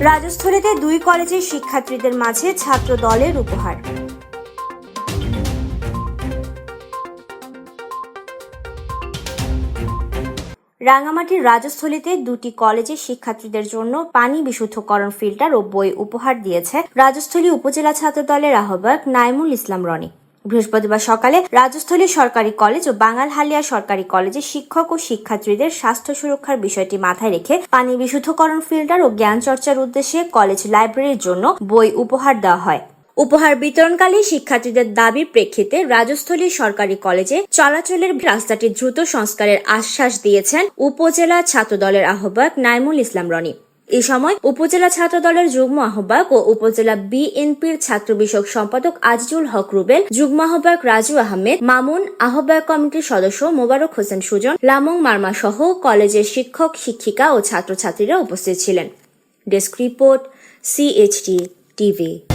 রাজস্থলীতে দুই কলেজের শিক্ষার্থীদের মাঝে ছাত্র দলের উপহার। রাঙামাটির রাজস্থলীতে দুটি কলেজের শিক্ষার্থীদের জন্য পানি বিশুদ্ধকরণ ফিল্টার ও বই উপহার দিয়েছে রাজস্থলী উপজেলা ছাত্র দলের আহ্বায়ক নাইমুল ইসলাম রনি। বৃহস্পতিবার সকালে রাজস্থলী সরকারি কলেজ ও বাঙালহালিয়া সরকারি কলেজে শিক্ষক ও শিক্ষার্থীদের স্বাস্থ্য সুরক্ষার বিষয়টি মাথায় রেখে পানি বিশুদ্ধকরণ ফিল্টার ও জ্ঞান চর্চার উদ্দেশ্যে কলেজ লাইব্রেরির জন্য বই উপহার দেওয়া হয়। উপহার বিতরণকালে শিক্ষার্থীদের দাবির প্রেক্ষিতে রাজস্থলী সরকারি কলেজে চলাচলের রাস্তাটি দ্রুত সংস্কারের আশ্বাস দিয়েছেন উপজেলা ছাত্রদলের আহ্বায়ক নাইমুল ইসলাম রনি। এই সময় উপজেলা ছাত্র দলের যুগ্ম আহ্বায়ক ও উপজেলা বিএনপির ছাত্র বিষয়ক সম্পাদক আজিজুল হক রুবেল, যুগ্ম আহ্বায়ক রাজু আহমেদ, মামুন আহ্বায়ক কমিটির সদস্য মোবারক হোসেন সুজন, লামং মার্মা সহ কলেজের শিক্ষক, শিক্ষিকা ও ছাত্রছাত্রীরা উপস্থিত ছিলেন। Desk report, CHT TV.